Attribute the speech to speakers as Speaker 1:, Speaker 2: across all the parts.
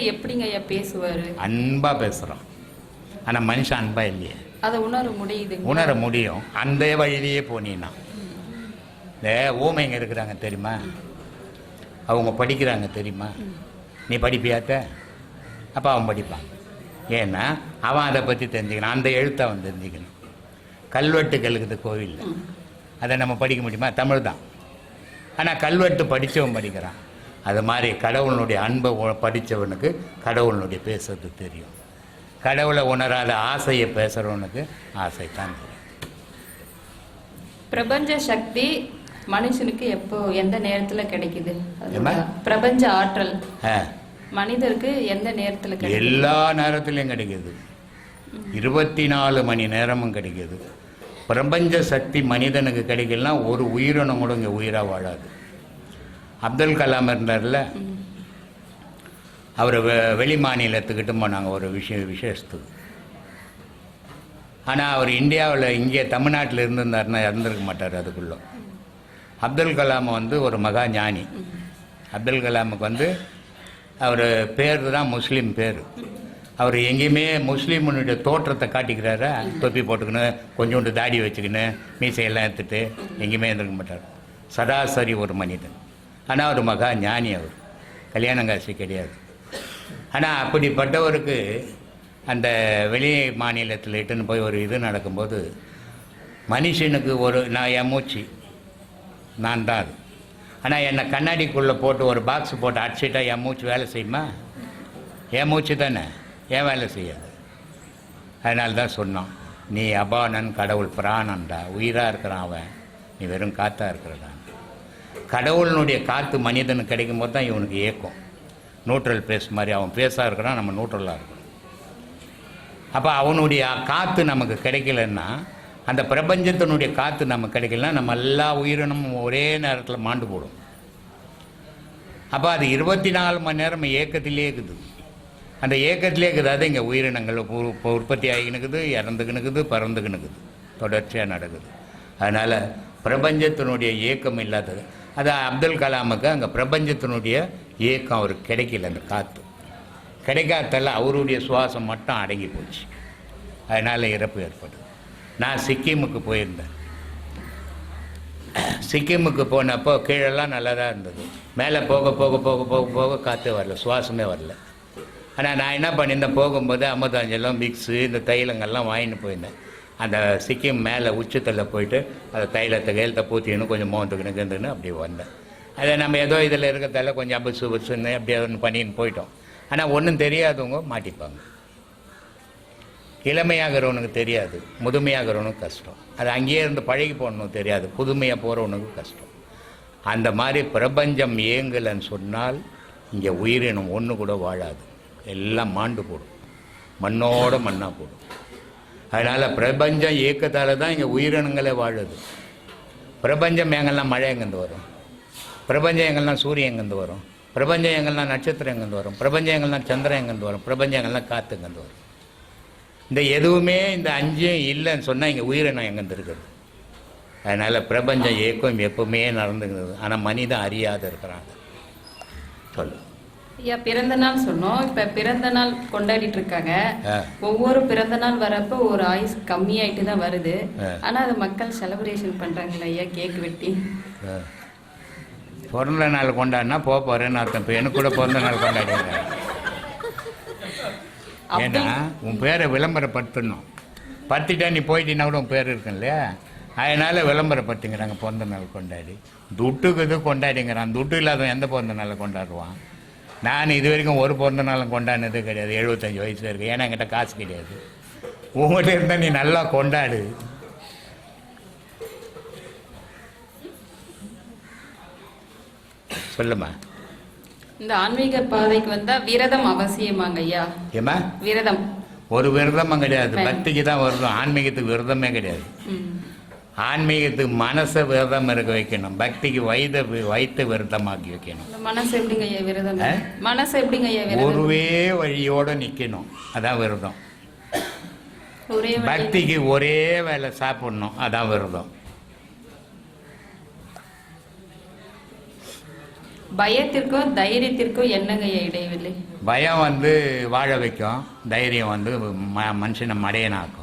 Speaker 1: மனிதர்கிட்ட எப்படிங்க ஐயா பேசுவாரு?
Speaker 2: அன்பா பேசுறோம். ஆனா மனுஷன் அன்பா இல்லையே.
Speaker 1: அதை உணர முடியுதுங்க.
Speaker 2: உணர முடியும். அந்த வழியிலேயே போனீங்கன்னா இந்த ஊமைங்க இருக்கிறாங்க தெரியுமா? அவங்க படிக்கிறாங்க தெரியுமா? நீ படிப்பியாத்த? அப்போ அவன் படிப்பான். ஏன்னா அவன் அதை பற்றி தெரிஞ்சுக்கணும். அந்த எழுத்தை அவன் தெரிஞ்சுக்கணும். கல்வெட்டுகள் இருக்குது கோவிலில். அதை நம்ம படிக்க முடியுமா? தமிழ் தான் ஆனால் கல்வெட்டு படித்தவன் படிக்கிறான். அது மாதிரி கடவுளுடைய அன்பை படித்தவனுக்கு கடவுளுடைய பேசுறது தெரியும். கடவுளை உணராத ஆசையை பேசுகிறவனுக்கு ஆசை தான் தெரியும்.
Speaker 1: பிரபஞ்ச சக்தி மனுஷனுக்கு எப்போ எந்த நேரத்துல கிடைக்குது? பிரபஞ்ச ஆற்றல். மனிதருக்கு எந்த நேரத்துல
Speaker 2: எல்லா நேரத்துலையும் கிடைக்குது. இருபத்தி நாலு மணி நேரமும் கிடைக்குது. பிரபஞ்ச சக்தி மனிதனுக்கு கிடைக்கலனா ஒரு உயிரினம் கூட இங்கே உயிராக வாழாது. அப்துல் கலாம் இருந்தார்ல அவர் வெ வெளி மாநிலத்துக்கிட்ட போனாங்க ஒரு விஷய விசேஷத்துக்கு. ஆனால் அவர் இந்தியாவில் இங்கே தமிழ்நாட்டில் இருந்திருந்தாருன்னா இறந்துருக்க மாட்டார் அதுக்குள்ளே. அப்துல் கலாம் வந்து ஒரு மகா ஞானி. அப்துல் கலாமுக்கு வந்து அவர் பேர் தான் முஸ்லீம் பேர். அவர் எங்கேயுமே முஸ்லீமுடைய தோற்றத்தை காட்டிக்கிறாரா? தொப்பி போட்டுக்கின்னு கொஞ்சோண்டு தாடி வச்சுக்கின்னு மீசையெல்லாம் எடுத்துட்டு எங்கேயுமே இருந்திருக்க மாட்டார். சராசரி ஒரு மனிதன். ஆனால் அவர் மகா ஞானி அவர். கல்யாணம் காசு கிடையாது. ஆனால் அப்படிப்பட்டவருக்கு அந்த வெளி மாநிலத்தில் இட்டுன்னு போய் ஒரு இது நடக்கும்போது மனுஷனுக்கு ஒரு நான் என் மூச்சு. நான் தான் அது. ஆனால் என்னை கண்ணாடிக்குள்ளே போட்டு ஒரு பாக்ஸ் போட்டு அடிச்சிட்டா என் மூச்சு வேலை செய்யுமா? என் மூச்சு தானே. ஏன் வேலை செய்யாது. அதனால தான் சொன்னான் நீ அபானன் கடவுள் பிராணன்டா. உயிராக இருக்கிறான் அவன். நீ வெறும் காத்தா இருக்கிறடா கடவுளினுடைய காற்று மனிதனுக்கு கிடைக்கும் போது தான் இவனுக்கு ஏக்கம். நியூட்ரல் பேஸ் மாதிரி அவன் பேஸாக இருக்கிறான் நம்ம நியூட்ரலாக இருக்கணும். அப்போ அவனுடைய காற்று நமக்கு கிடைக்கலன்னா அந்த பிரபஞ்சத்தினுடைய காற்று நமக்கு கிடைக்கலன்னா நம்ம எல்லா உயிரினமும் ஒரே நேரத்தில் மாண்டு போடும். அப்போ அது இருபத்தி நாலு மணி நேரம் ஏக்கத்திலே இருக்குது. அந்த ஏக்கத்திலே இருக்குது அது இங்கே உயிரினங்கள் உ- உற்பத்தி ஆகினுக்குது இறந்துக்கினுக்குது பறந்துக்கினுக்குது தொடர்ச்சியாக நடக்குது. அதனால் பிரபஞ்சத்தினுடைய இயக்கம் இல்லாதது. அது அப்துல் கலாமுக்கு அங்கே பிரபஞ்சத்தினுடைய ஏக்கம் அவருக்கு கிடைக்கல அந்த காற்று கிடைக்காதல்ல அவருடைய சுவாசம் மட்டும் அடங்கி போச்சு. அதனால் இறப்பு ஏற்படுது நான் சிக்கிமுக்கு போயிருந்தேன். சிக்கிமுக்கு போனப்போ கீழெல்லாம் நல்லா தான் இருந்தது. மேலே போக போக போக போக போக காற்றே வரல சுவாசமே வரல. ஆனால் நான் என்ன பண்ணியிருந்தேன் போகும்போது அமிர்தாஞ்சலம் மிக்ஸு இந்த தைலங்கள்லாம் வாங்கிட்டு போயிருந்தேன். அந்த சிக்கிம் மேலே உச்சத்தில் போயிட்டு அந்த தைலத்தை கையெழுத்தை பூத்தின்னு கொஞ்சம் மோந்துக்கின்னு கிண்டுன்னு அப்படி வந்தேன். அதை நம்ம ஏதோ இதில் இருக்கிறதால கொஞ்சம் அபுசு புசுன்னு அப்படியே ஒன்று பண்ணின்னு போயிட்டோம். ஆனால் ஒன்றும் தெரியாதவங்க மாட்டிப்பாங்க. இளமையாகிறவனுக்கு தெரியாது முதுமையாகிறவனுக்கு கஷ்டம். அது அங்கேயே இருந்து பழகி போகணும் தெரியாது புதுமையாக போகிறவனுக்கு கஷ்டம். அந்த மாதிரி பிரபஞ்சம் இயங்கலைன்னு சொன்னால் இங்கே உயிரினம் ஒன்று கூட வாழாது. எல்லாம் மாண்டு போடும். மண்ணோட மண்ணாக போடும். அதனால் பிரபஞ்சம் இயக்கத்தால் தான் இங்கே உயிரினங்களே வாழுது. பிரபஞ்சம் எங்கெல்லாம் மழை எங்கேருந்து வரும்? பிரபஞ்சம் எங்கெல்லாம் சூரியன் எங்கேருந்து வரும்? பிரபஞ்சம் எங்கெல்லாம் நட்சத்திரம் எங்கேருந்து வரும்? பிரபஞ்சம் எங்கெல்லாம் சந்திரன் எங்கேருந்து வரும்? பிரபஞ்சம் எங்கெல்லாம் காற்று எங்கேருந்து வரும்? இந்த எதுவுமே இந்த அஞ்சும் இல்லைன்னு சொன்னால் இங்கே உயிரினம் எங்கேருந்து இருக்குது? அதனால் பிரபஞ்சம் இயக்கம் எப்பவுமே நடந்துக்கிறது ஆனால் மனிதன் அறியாத இருக்கிறான் சொல்லு.
Speaker 1: ஐயா பிறந்த நாள் சொன்னோம். இப்ப பிறந்த நாள் கொண்டாடிட்டு இருக்காங்க. ஒவ்வொரு பிறந்த நாள் வரப்ப ஒரு ஆயுஸ் கம்மியாயிட்டு தான் வருது. ஆனா அதை மக்கள் செலிப்ரேஷன் பண்றாங்களா ஐயா கேக் வெட்டி.
Speaker 2: பிறந்த நாள் கொண்டாடினா போக போகிறேன்னு அர்த்தம். இப்போ எனக்கு கூட பிறந்த நாள் கொண்டாடிடுறேன் ஏன்னா உன் பேரை விளம்பரப்படுத்தணும். பத்துட்டா நீ போயிட்டீங்கன்னா கூட உன் பேர் இருக்கும் இல்லையா? அதனால் விளம்பரப்படுத்திங்கிறாங்க பிறந்த நாள் கொண்டாடி. துட்டுக்கு இது கொண்டாடிங்கிறான். துட்டு இல்லாதவன் எந்த பிறந்த நாளை கொண்டாடுவான்? நான் இது வரைக்கும் ஒரு பிறந்த நாளும் கொண்டாடினது கிடையாது. எழுபத்தஞ்சு வயசுல இருக்கு. ஏன்னா என்கிட்ட காசு கிடையாது. உங்கள்கிட்ட இருந்தால் நீ நல்லா கொண்டாடு. சொல்லுமா
Speaker 1: இந்த ஆன்மீக பாதைக்கு வந்தா விரதம் அவசியமாங்க ஐயா.
Speaker 2: ஏமா
Speaker 1: விரதம்.
Speaker 2: ஒரு விரதமும் கிடையாது. பக்திக்கு தான் விரதம் ஆன்மீகத்துக்கு விரதமே கிடையாது. ஆன்மீகத்துக்கு மனசை விரதம் இருக்க வைக்கணும். பக்திக்கு வயத வயிற்று விரதமாக்கி வைக்கணும்.
Speaker 1: மனசு எப்படிங்க ஐயா விரதம்? மனசு எப்படிங்க ஐயா
Speaker 2: ஒருவே வழியோட நிக்கணும். அதான் விரதம். பக்திக்கு ஒரே வேலை சாப்பிடணும். அதான் விரதம்.
Speaker 1: பயத்திற்கும் தைரியத்திற்கும் என்னங்க இடைவெளி?
Speaker 2: பயம் வந்து வாழ வைக்கும். தைரியம் வந்து ம மனுஷனை மடையனாக்கும்.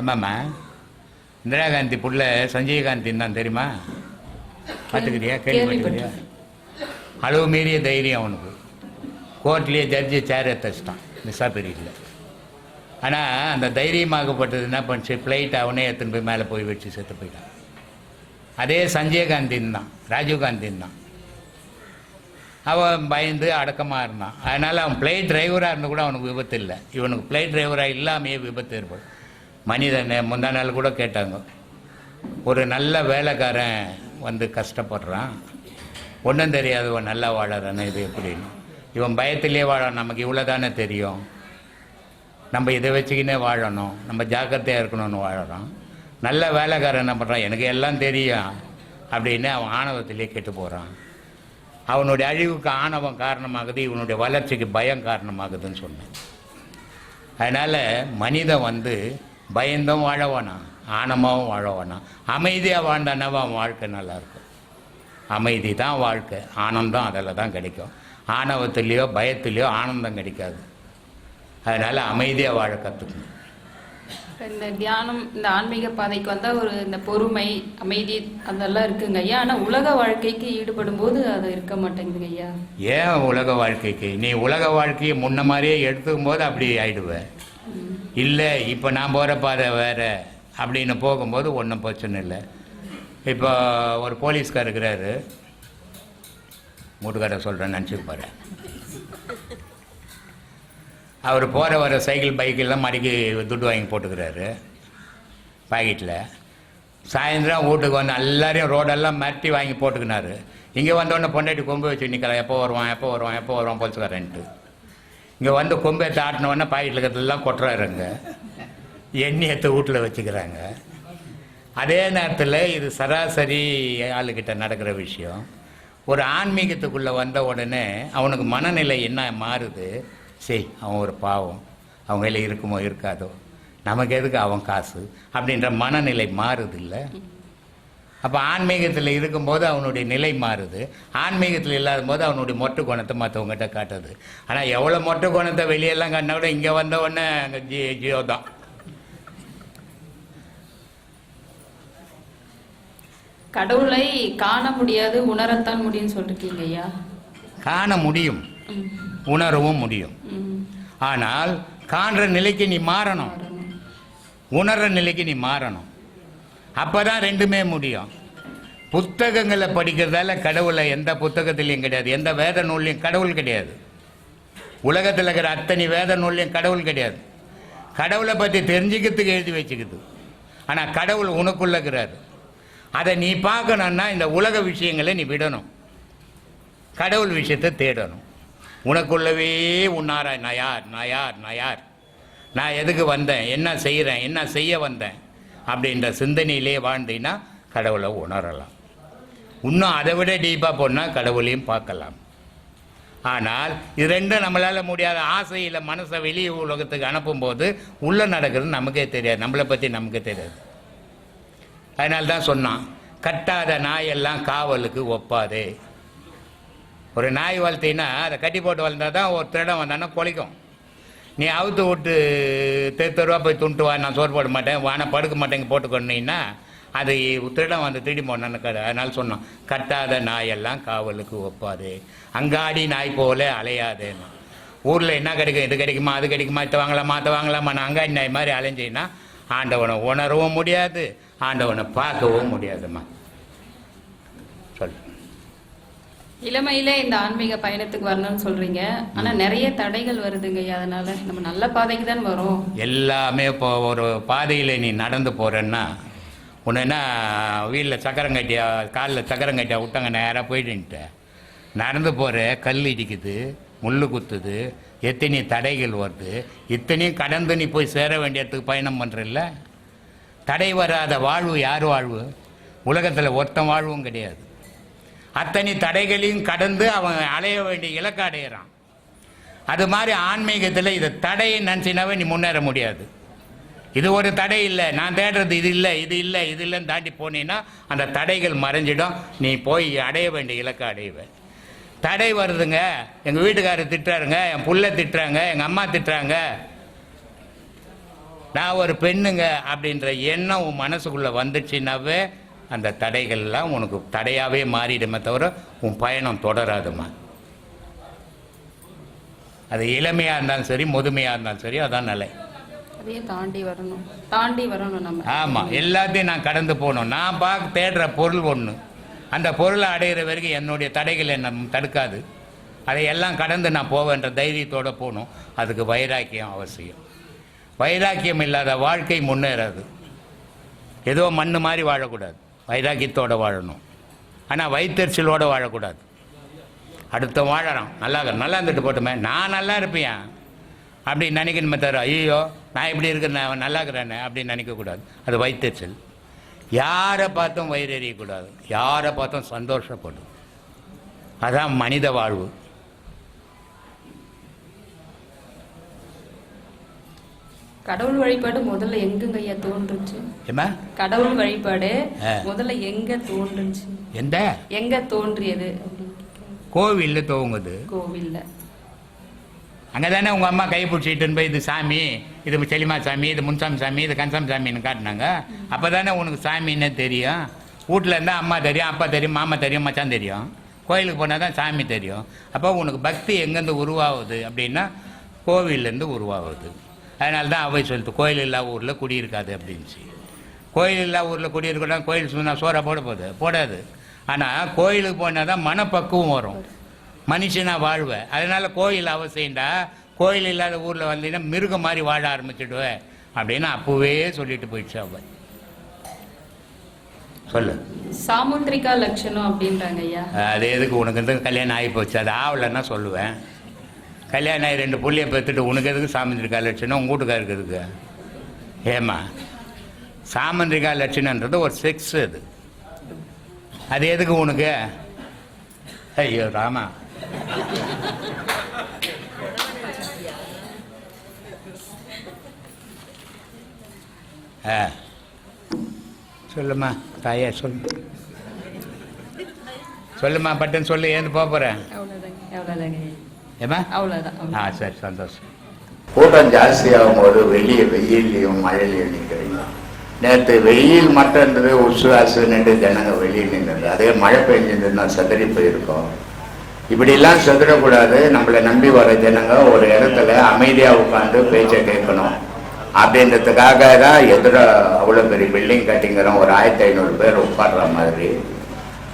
Speaker 2: ஆமாம்மா. இந்திரா காந்தி புள்ள சஞ்சய் காந்தின்னு தான் தெரியுமா? பார்த்துக்கிறியா? கேள்விப்பட்டிருக்கியா அளவு மீறிய தைரியம் அவனுக்கு. கோர்ட்லேயே ஜட்ஜி சேர் தச்சிட்டான் மிஸ்ஸா பீரியடில். ஆனால் அந்த தைரியமாகப்பட்டது என்ன பண்ணுச்சு? ஃப்ளைட் அவனே எடுத்துன்னு போய் மேலே போய் வச்சு செத்து போயிட்டான். அதே சஞ்சய் காந்தின்னு தான். ராஜீவ் காந்தின்னு தான். அவன் பயந்து அடக்கமாக இருந்தான். அதனால் அவன் ஃப்ளைட் டிரைவராக இருந்து கூட அவனுக்கு விபத்து இல்லை. இவனுக்கு ஃப்ளைட் டிரைவராக இல்லாமையே விபத்து ஏற்படும். மனிதனை முந்தா நாள் கூட கேட்டாங்க. ஒரு நல்ல வேலைக்காரன் வந்து கஷ்டப்படுறான். ஒன்றும் தெரியாது இவன் நல்லா வாழறானே இது எப்படின்னு. இவன் பயத்திலே வாழான் நமக்கு இவ்வளோ தானே தெரியும். நம்ம இதை வச்சுக்கினே வாழணும் நம்ம ஜாக்கிரதையாக இருக்கணும்னு வாழறோம் நல்ல வேலைக்காரன் என்ன பண்ணுறான் எனக்கு எல்லாம் தெரியும் அப்படின்னு அவன் ஆணவத்திலே கெட்டு போகிறான் அவனுடைய அழிவுக்கு ஆணவம் காரணமாகுது இவனுடைய வளர்ச்சிக்கு பயம் காரணமாகுதுன்னு சொன்னேன். அதனால் மனிதன் வந்து பயந்தும் வாழ வேணாம் ஆணமாவும் வாழ வேணாம் அமைதியாக வாழ்ந்தானாவா? வாழ்க்கை நல்லாயிருக்கும் அமைதி தான் வாழ்க்கை. ஆனந்தம் அதில் தான் கிடைக்கும். ஆணவத்திலேயோ பயத்திலேயோ ஆனந்தம் கிடைக்காது. அதனால் அமைதியாக வாழ கற்றுக்கணும்
Speaker 1: இந்த தியானம் இந்த ஆன்மீக பாதைக்கு வந்தா ஒரு இந்த பொறுமை அமைதி அதெல்லாம் இருக்குங்க ஐயா. ஆனா உலக வாழ்க்கைக்கு ஈடுபடும் போது அது இருக்க மாட்டேங்குதுங்க ஐயா.
Speaker 2: ஏன் உலக வாழ்க்கைக்கு? நீ உலக வாழ்க்கையை முன்ன மாதிரியே எடுத்துக்கும் போது அப்படி ஆயிடுவ. இல்லை இப்போ நான் போகிற பாதை வேற அப்படின்னு போகும்போது ஒன்றும் பிரச்சனை இல்லை. இப்போ ஒரு போலீஸ்கார் இருக்கிறாரு. மூட்டுக்கார சொல்கிறேன்னு நினச்சிக்க போகிறேன் அவர் போகிற வர சைக்கிள் பைக்கெல்லாம் மடிக்கி துட்டு வாங்கி போட்டுக்கிறாரு. பாக்கெட்டில். சாயந்தரம் வீட்டுக்கு வந்து எல்லாரையும் ரோடெல்லாம் மிரட்டி வாங்கி போட்டுக்கினாரு. இங்கே வந்தோடனே பொண்டாட்டி கொம்பு வச்சு நிற்கலாம் எப்போ வருவான் எப்போ வருவான் எப்போ வருவான் போலீஸ்காரன்ட்டு. இங்கே வந்து கொம்பை தாட்டினவொடனே பாக்கெட்டில் இருக்கிறதெல்லாம் கொட்டுறாருங்க. எண்ணியத்தை வீட்டில் வச்சுக்கிறாங்க. அதே நேரத்தில் இது சராசரி ஆளுக்கிட்ட நடக்கிற விஷயம். ஒரு ஆன்மீகத்துக்குள்ளே வந்த உடனே அவனுக்கு மனநிலை என்ன மாறுது? சரி அவன் ஒரு பாவம். அவங்க கையில் இருக்குமோ இருக்காதோ? நமக்கு எதுக்கு அவன் காசு? அப்படின்ற மனநிலை மாறுது இல்லை? அப்போ ஆன்மீகத்தில் இருக்கும்போது அவனுடைய நிலை மாறுது. ஆன்மீகத்தில் இல்லாத போது அவனுடைய மொட்டை குணத்தை மற்றவங்ககிட்ட காட்டுது. ஆனால் எவ்வளோ மொட்டை குணத்தை வெளியெல்லாம் காட்டினா கூட இங்கே வந்த உடனே அங்கே ஜி ஜியோ தான்.
Speaker 1: கடவுளை காண முடியாது உணரத்தான் முடியும்னு சொல்லிருக்கீங்க ஐயா.
Speaker 2: காண முடியும். உணரவும் முடியும். ஆனால் காண்ற நிலைக்கு நீ மாறணும். உணர்ற நிலைக்கு நீ மாறணும். அப்பதான் ரெண்டுமே முடியும். புத்தகங்களை படிக்கிறதால கடவுளை எந்த புத்தகத்திலையும் கிடையாது. எந்த வேத நூல்லையும் கடவுள் கிடையாது. உலகத்தில் இருக்கிற அத்தனை வேத நூல்லையும் கடவுள் கிடையாது. கடவுளை பற்றி தெரிஞ்சுக்கிறதுக்கு எழுதி வச்சுக்குது. ஆனால் கடவுள் உனக்குள்ளக்கிறார் அதை நீ பார்க்கணுன்னா இந்த உலக விஷயங்களை நீ விடணும். கடவுள் விஷயத்தை தேடணும். உனக்குள்ளவே உன்னாரா நான் யார்? நான் யார்? நான் யார்? நான் எதுக்கு வந்தேன்? என்ன செய்கிறேன் என்ன செய்ய வந்தேன்? அப்படின்ற சிந்தனையிலே வாழ்ந்தீங்கன்னா கடவுளை உணரலாம். இன்னும் அதை விட டீப்பாக போனால் கடவுளையும் பார்க்கலாம். ஆனால் இது ரெண்டும் நம்மளால் முடியாத ஆசையில் மனசை வெளியே உலகத்துக்கு அனுப்பும்போது உள்ளே நடக்கிறது நமக்கே தெரியாது. நம்மளை பற்றி நமக்கே தெரியாது. அதனால தான் சொன்னான் கட்டாத நாயெல்லாம் காவலுக்கு ஒப்பாதே. ஒரு நாய் வளர்த்தீங்கன்னா அதை கட்டி போட்டு வளர்ந்தா தான் ஒரு திருடம் வந்தான்னா குலைக்கும். நீ அவுத்து விட்டு தெரு தெருவா போய் துண்டு வா நான் சோறு போட மாட்டேன் வான படுக்க மாட்டேங்க போட்டுக்கொண்டீங்கன்னா அது திருடம் வந்து திருடி போனான்னு அதனால சொன்னோம் கட்டாத நாயெல்லாம் காவலுக்கு ஒப்பாது. அங்காடி நாய் போல அலையாதேன்னு. ஊரில் என்ன கிடைக்கும்? இது கிடைக்குமா? அது கிடைக்குமா? இத்த வாங்கலாமா? அதை வாங்கலாமா? நான் அங்காடி நாய் மாதிரி அலைஞ்சின்னா ஆண்டவனை உணரவும் முடியாது ஆண்டவனை பார்க்கவும் முடியாதும்மா சொல்லு
Speaker 1: இளமையில இந்த ஆன்மீக பயணத்துக்கு வரணும்னு சொல்றீங்க. ஆனா நிறைய தடைகள் வருதுங்க. அதனால நம்ம நல்ல பாதைக்கு தான் வரோம்.
Speaker 2: எல்லாமே இப்போ ஒரு பாதையில் நீ நடந்து போகிறேன்னா உன்ன வீட்டில் சக்கரம் கட்டியா காலில் சக்கரம் கட்டியா விட்டாங்க நேராக போயிட்டுன்ட்டு நடந்து போகிற கல் இடிக்குது முள் குத்துது எத்தனை தடைகள் வருது இத்தனையும் கடந்து நீ போய் சேர வேண்டிய இடத்துக்கு பயணம் பண்ணுறல்ல தடை வராத வாழ்வு யார் வாழ்வு? உலகத்தில் ஒருத்தன் வாழ்வும் கிடையாது. அத்தனை தடைகளையும் கடந்து அவன் அலைய வேண்டிய இலக்கு அடையிறான் அது மாதிரி ஆன்மீகத்தில் இதை தடையை நினச்சினாவே நீ முன்னேற முடியாது. இது ஒரு தடை இல்லை நான் தேடுறது இது இல்லை இது இல்லை இது இல்லைன்னு தாண்டி போனீன்னா அந்த தடைகள் மறைஞ்சிடும். நீ போய் அடைய வேண்டிய இலக்கை அடைவ தடை வருதுங்க. எங்கள் வீட்டுக்காரர் திட்டுறாருங்க என் புள்ள திட்டுறாங்க எங்கள் அம்மா திட்டுறாங்க. நான் ஒரு பெண்ணுங்க அப்படின்ற எண்ணம் உன் மனசுக்குள்ளே வந்துச்சுன்னாவே அந்த தடைகள்லாம் உனக்கு தடையாகவே மாறிடுமே தவிர உன் பயணம் தொடராதுமா அது இளமையாக இருந்தாலும் சரி முதுமையாக இருந்தாலும் சரி அதான் நிலை.
Speaker 1: அதையும் தாண்டி வரணும். தாண்டி வரணும் நம்ம.
Speaker 2: ஆமாம் எல்லாத்தையும் நான் கடந்து போகணும். நான் பார்க்க தேடுற பொருள் ஒன்று அந்த பொருளை அடையிற வரைக்கும் என்னுடைய தடைகள் என்னை தடுக்காது. அதை எல்லாம் கடந்து நான் போவேன்ற தைரியத்தோடு போகணும். அதுக்கு வைராக்கியம் அவசியம். வைராக்கியம் இல்லாத வாழ்க்கை முன்னேறாது. ஏதோ மண்ணு மாதிரி வாழக்கூடாது. வைராக்கியத்தோடு வாழணும். ஆனால் வைத்தறிச்சலோடு வாழக்கூடாது. அடுத்த வாழறான் நல்லா நல்லா இருந்துட்டு போட்டுமே. நான் நல்லா இருப்பேன் அப்படி நினைக்கணுமே தவிர ஐயோ நான் இப்படி இருக்கிறேன் அவன் நல்லா இருக்கிறேன்னு அப்படின்னு நினைக்கக்கூடாது. அது வயிற்றுச்சல் யாரை பார்த்தும் வயிறு எறியக்கூடாது யாரை பார்த்தும் சந்தோஷப்படும். அதான் மனித வாழ்வு.
Speaker 1: கடவுள் வழிபாடு முதல்ல எங்குங்க ஐயா தோன்றுச்சு?
Speaker 2: ஏமா
Speaker 1: கடவுள் வழிபாடு. முதல்ல எங்க தோன்றுச்சு?
Speaker 2: எந்த?
Speaker 1: எங்க தோன்றியது.
Speaker 2: கோவிலில் துவங்குது
Speaker 1: கோவில்ல.
Speaker 2: அங்கே தானே உங்கள் அம்மா கை பிடிச்சிட்டுன்னு போய் இது சாமி இது செலிமா சாமி இது முன்சாமி சாமி இது கன்சாமி சாமின்னு காட்டினாங்க. அப்போ தானே உனக்கு சாமின்னு தெரியும்? வீட்டில் இருந்தால் அம்மா தெரியும் அப்பா தெரியும் மாமா தெரியும் மச்சான் தெரியும். கோயிலுக்கு போனால் தான் சாமி தெரியும். அப்போ உனக்கு பக்தி எங்கேருந்து உருவாகுது அப்படின்னா கோவில்லேருந்து உருவாகுது. அதனால தான் அவை சொல்லிட்டு கோயில் இல்லா ஊரில் குடியிருக்காது அப்படின்ச்சு கோயில் இல்லா ஊரில் குடியிருக்கணும் கோயில் சொன்னால் சோறா போட போகுது போடாது. ஆனால் கோயிலுக்கு போனால் தான் மனப்பக்குவம் வரும். மனுஷனா வாழ்வேன் அதனால கோயில் அவசியம்டா கோயில் இல்லாத ஊரில் வந்தீங்கன்னா மிருகம் மாதிரி வாழ ஆரம்பிச்சிடுவேன் அப்படின்னு அப்போவே சொல்லிட்டு போயிடுச்சு அவ. சொல்லு.
Speaker 1: சாமுத்திரிகா லட்சணம் அப்படின்றாங்க ஐயா.
Speaker 2: அது எதுக்கு? உனக்கு கல்யாணம் ஆகி போச்சு. அது ஆகலைன்னா சொல்லுவேன். கல்யாணம் ஆகி ரெண்டு பிள்ளைய பெற்றுட்டு உனக்கு எதுக்கு சாமந்திரிக்கா லட்சணம்? உங்க வீட்டுக்காருக்கு இருக்கு ஏமா சாமந்திரிகா லட்சணன்றது ஒரு செக்ஸ் அது. அது எதுக்கு உனக்கு? ஐயோ ராமா. ஆ. சொல்லுமா தாயா சொல்லு. சொல்லுமா பட்டுன்னு சொல்லு ஏந்து போக போகிறேன் ஏமா
Speaker 1: அவ்வளவுதான்.
Speaker 2: ஆ. சரி சந்தோஷம்.
Speaker 3: கூட்டம் ஜாஸ்தியாகும் போது வெளியே வெயில்லையும் மழையிலையும் நிற்கிறீங்க நேற்று வெயில் மட்டும் இருந்தது உசுவாசு நின்று ஜனங்க வெளியே நின்றது. அதே மழை பெஞ்சிருந்ததுன்னா செதறி போயிருக்கோம். இப்படிலாம் செதறக்கூடாது. நம்மளை நம்பி வர ஜனங்க ஒரு இடத்துல அமைதியாக உட்காந்து பேச்சை கேட்கணும். அப்படின்றதுக்காக தான் எதிர அவ்வளோ பெரிய பில்டிங் கட்டிங்கிறோம். ஒரு ஆயிரத்தி ஐநூறு பேர் உட்கார்ற மாதிரி.